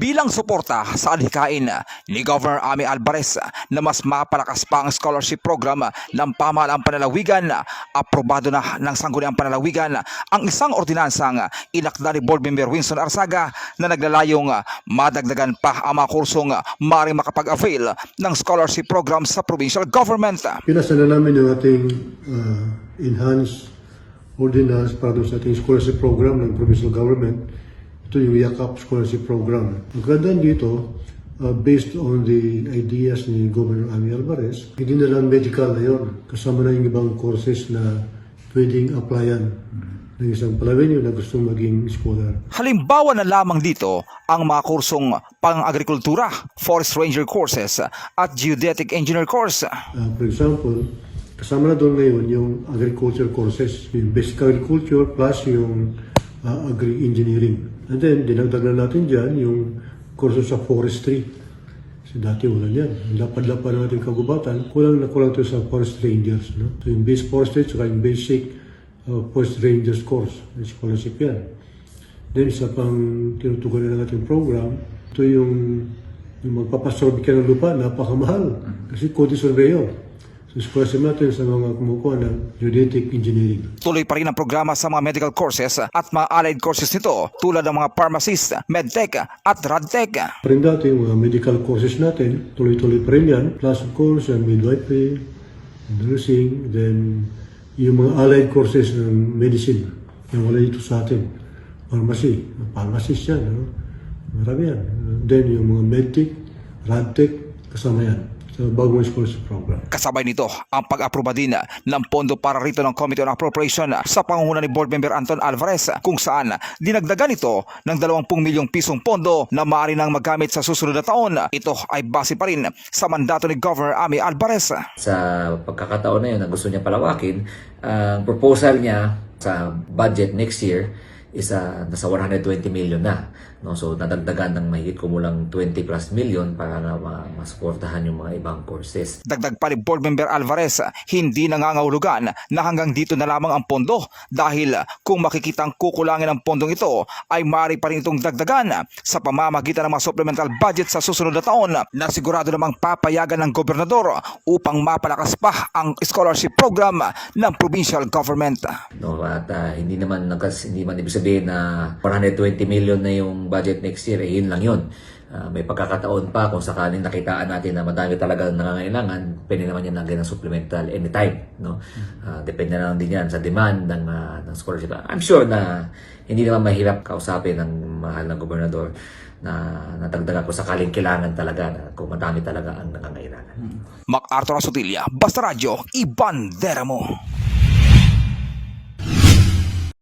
bilang suporta sa adhikain ni Governor Ami Alvarez na mas mapalakas pa ang scholarship program ng pamahalaang panalawigan, aprobado na ng sangguniang panalawigan ang isang ordinansang inakda ni Board Member Winston Arsaga na naglalayong madagdagan pa ang mga kursong maaaring makapag-avail ng scholarship program sa provincial government. Pinasa na namin yung ating uh, enhanced ordinance para sa ating scholarship program ng provincial government. Ito yung YAKAP scholarship program. Ang ganda dito, uh, based on the ideas ni Governor Ami Alvarez, hindi na lang medical na yun. Kasama na yung ibang courses na pwedeng applyan ng isang palawenyo na gusto maging scholar. Halimbawa na lamang dito ang mga kursong pang-agrikultura, forest ranger courses at geodetic engineer course. Uh, for example, kasama na doon ngayon yung agriculture courses, yung basic agriculture plus yung uh, agri-engineering. And then, dinagdag na natin dyan yung kurso sa forestry. Kasi dati wala yan. Lapad-lapad ng ating kagubatan, kulang na kulang ito sa forest rangers. No? So yung basic forestry, saka yung basic uh, forest rangers course, yung scholarship yan. Then, isa pang tinutugan na ng ating program, ito yung, yung magpapasorbi ka ng lupa, napakamahal. Kasi code surveyor. So, scholarship natin sa mga kumukuha ng geodetic engineering. Tuloy pa rin ang programa sa mga medical courses at mga allied courses nito tulad ng mga pharmacist, medtech at radtech. Pa rin dati yung mga medical courses natin, tuloy-tuloy pa rin yan. Plus, of course, midwifery, nursing, then yung mga allied courses ng medicine yung wala dito sa atin. Pharmacy, pharmacist yan. Ano? Marami yan. Then yung mga medtech, radtech, kasama yan sa bagong scholarship program. Kasabay nito ang pag-aproba din ng pondo para rito ng Committee on Appropriation sa pangunguna ni Board Member Anton Alvarez kung saan dinagdagan ito ng 20 milyong pisong pondo na maaari nang magamit sa susunod na taon. Ito ay base pa rin sa mandato ni Governor Ami Alvarez. sa pagkakataon na yun na gusto niya palawakin, ang proposal niya sa budget next year is ah, nasa 120 million na. No? So, nadagdagan ng mahigit kumulang 20 plus million para na ma- masuportahan yung mga ibang courses. Dagdag pa ni Board Member Alvarez, hindi nangangahulugan na hanggang dito na lamang ang pondo dahil kung makikitang kukulangin ang pondong ito ay maaari pa rin itong dagdagan sa pamamagitan ng mga supplemental budget sa susunod na taon na sigurado namang papayagan ng gobernador upang mapalakas pa ang scholarship program ng provincial government. No? At ah, hindi naman nagkas, hindi man ibig sabihin na 120 million na yung budget next year, eh, yun lang yun. Ah, may pagkakataon pa kung sakaling nakitaan natin na madami talaga nangangailangan, pwede naman yan lagyan ng supplemental anytime. No? Ah, depende na lang din yan sa demand ng, ah, ng scholarship. I'm sure na hindi naman mahirap kausapin ng mahal na gobernador na natagdagan ko sakaling kailangan talaga na kung madami talaga ang nangangailangan. MacArthur Asutilia, Basta Radio, Iban Deramo.